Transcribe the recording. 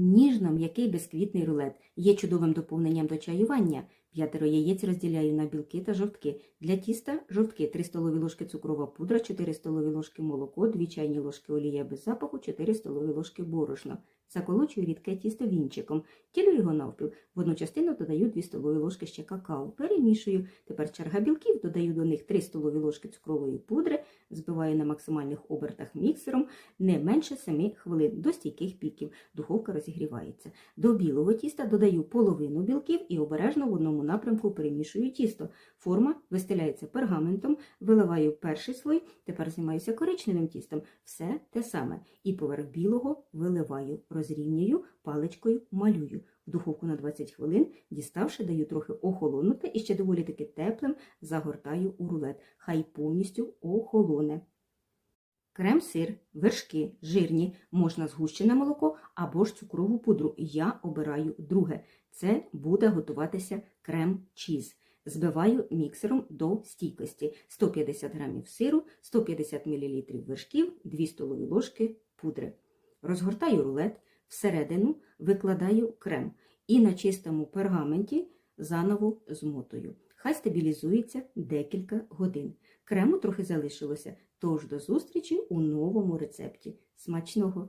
Ніжно-м'який безквітний рулет є чудовим доповненням до чаювання. П'ятеро яєць розділяю на білки та жовтки. Для тіста жовтки 3 столові ложки цукрова пудра, 4 столові ложки молоко, 2 чайні ложки олія без запаху, 4 столові ложки борошна. Заколочую рідке тісто вінчиком, ділю його навпіл. В одну частину додаю 2 столові ложки ще какао. Перемішую. Тепер черга білків, додаю до них 3 столові ложки цукрової пудри, збиваю на максимальних обертах міксером не менше 7 хвилин до стійких піків. Духовка розігрівається. До білого тіста додаю половину білків і обережно в одному напрямку перемішую тісто. Форма вистеляється пергаментом, виливаю перший слой, тепер займаюся коричневим тістом. Все те саме. І поверх білого виливаю, розрівнюю, паличкою малюю. В духовку на 20 хвилин, діставши, даю трохи охолонути і ще доволі таки теплим загортаю у рулет. Хай повністю охолоне. Крем-сир, вершки, жирні, можна згущене молоко або ж цукрову пудру. Я обираю друге. Це буде готуватися крем-чіз. Збиваю міксером до стійкості 150 г сиру, 150 мл вершків, 2 столові ложки пудри. Розгортаю рулет, всередину викладаю крем і на чистому пергаменті заново змотую. Хай стабілізується декілька годин. Крему трохи залишилося, тож до зустрічі у новому рецепті. Смачного!